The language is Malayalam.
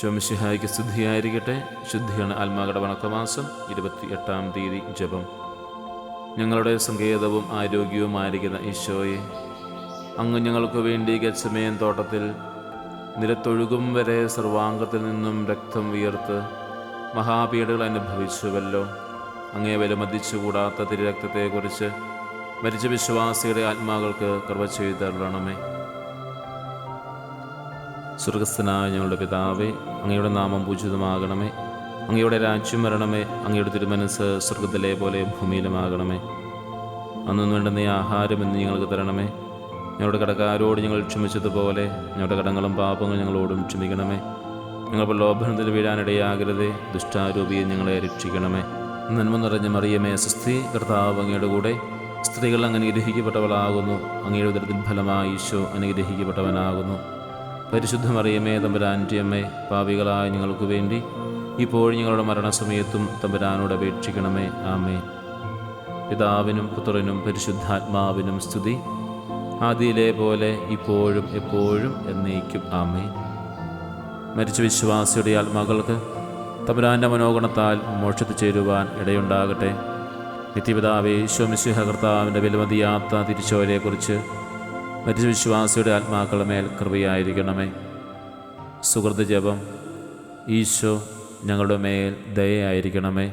ശോമിഷിഹായ്ക്ക് ശുദ്ധിയായിരിക്കട്ടെ ശുദ്ധിയാണ് ആത്മാകട വണക്കമാസം ഇരുപത്തി എട്ടാം തീയതി ജപം. ഞങ്ങളുടെ സങ്കേതവും ആരോഗ്യവുമായിരിക്കുന്ന ഈശോയെ അങ്ങ് ഞങ്ങൾക്ക് വേണ്ടി ഗച്ചമയൻ തോട്ടത്തിൽ നിലത്തൊഴുകും വരെ സർവാംഗത്തിൽ നിന്നും രക്തം വിയർത്ത് മഹാപീഡകൾ അനുഭവിച്ചുവല്ലോ. അങ്ങേ വിലമതിച്ചുകൂടാത്ത തിരുരക്തത്തെക്കുറിച്ച് മരിച്ച വിശ്വാസിയുടെ ആത്മാക്കൾക്ക് കൃപ ചെയ്തരണമേ സ്വർഗസ്ഥനായ ഞങ്ങളുടെ പിതാവേ അങ്ങയുടെ നാമം പൂജിതമാകണമേ. അങ്ങയുടെ രാജ്യം വരണമേ അങ്ങയുടെ തിരുമനസ് സ്വർഗത്തിലെ പോലെ ഭൂമിയിലുമാകണമേ. അന്നും വേണ്ടുന്ന നീ ആഹാരം എന്ന് ഞങ്ങൾക്ക് തരണമേ. ഞങ്ങളുടെ കടക്കാരോട് ഞങ്ങൾ ക്ഷമിച്ചതുപോലെ ഞങ്ങളുടെ കടങ്ങളും പാപങ്ങളും ഞങ്ങളോടും ക്ഷമിക്കണമേ. ഞങ്ങൾ പ്രലോഭനത്തിൽ വീഴാനിടയാകരുതേ ദുഷ്ടാരൂപിയെ ഞങ്ങളെ രക്ഷിക്കണമേ. നന്മ നിറഞ്ഞ മറിയമേ സ്വസ്തി കർത്താവ് അങ്ങയുടെ കൂടെ. സ്ത്രീകൾ അങ്ങ് അനുഗ്രഹിക്കപ്പെട്ടവളാകുന്നു അങ്ങയുടെ ഉദരത്തിൻ ഫലമായി ഈശോ അനുഗ്രഹിക്കപ്പെട്ടവനാകുന്നു. പരിശുദ്ധ മറിയമേ തമ്പുരാന്റെ അമ്മേ പാപികളായ ഞങ്ങൾക്ക് വേണ്ടി ഇപ്പോഴും ഞങ്ങളുടെ മരണസമയത്തും തമ്പുരാനോട് അപേക്ഷിക്കണമേ. ആമേ പിതാവിനും പുത്രനും പരിശുദ്ധാത്മാവിനും സ്തുതി. ആദിയിലെ പോലെ ഇപ്പോഴും എപ്പോഴും എന്നേക്കും. ആമേ മരിച്ച വിശ്വാസിയുടെ ആത്മാക്കൾക്ക് തമ്പുരാന്റെ മനോഗണത്താൽ മോക്ഷത്തിൽ ചേരുവാൻ ഇടയുണ്ടാകട്ടെ. നിത്യപിതാവേ ഈശോമിശിഹ കർത്താവിന്റെ വിലമതിയാത്ത തിരിച്ചോരെക്കുറിച്ച് മരിച്ച വിശ്വാസിയുടെ ആത്മാക്കളുടെ മേൽ കൃപയായിരിക്കണമേ. സുഹൃത്ത് ജപം ഈശോ ഞങ്ങളുടെ മേൽ ദയയായിരിക്കണമേ